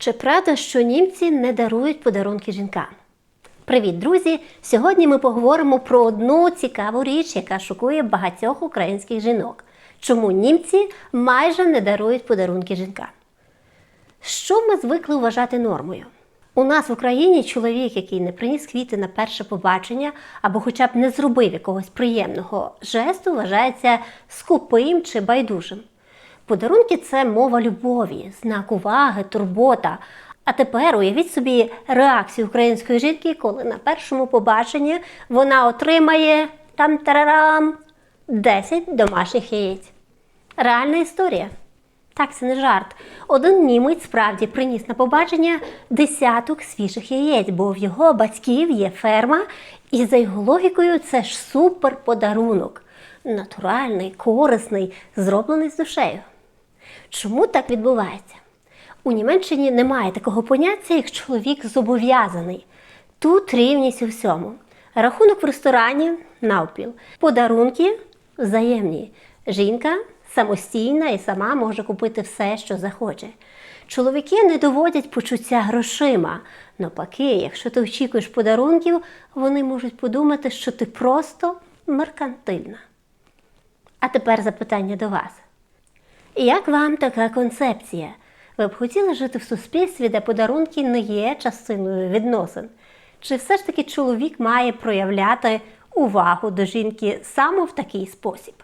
Чи правда, що німці не дарують подарунки жінкам? Привіт, друзі! Сьогодні ми поговоримо про одну цікаву річ, яка шокує багатьох українських жінок. Чому німці майже не дарують подарунки жінкам? Що ми звикли вважати нормою? У нас в Україні чоловік, який не приніс квіти на перше побачення або хоча б не зробив якогось приємного жесту, вважається скупим чи байдужим. Подарунки це мова любові, знак уваги, турбота. А тепер уявіть собі реакцію української жінки, коли на першому побаченні вона отримає там тарарам 10 домашніх яєць. Реальна історія. Так, це не жарт. Один німець справді приніс на побачення десяток свіжих яєць, бо в його батьків є ферма, і за його логікою це ж супер подарунок. Натуральний, корисний, зроблений з душею. Чому так відбувається? У Німеччині немає такого поняття, як чоловік зобов'язаний. Тут рівність у всьому. Рахунок в ресторані навпіл. Подарунки взаємні. Жінка самостійна і сама може купити все, що захоче. Чоловіки не доводять почуття грошима. Навпаки, якщо ти очікуєш подарунків, вони можуть подумати, що ти просто меркантильна. А тепер запитання до вас. Як вам така концепція? Ви б хотіли жити в суспільстві, де подарунки не є частиною відносин? Чи все ж таки чоловік має проявляти увагу до жінки саме в такий спосіб?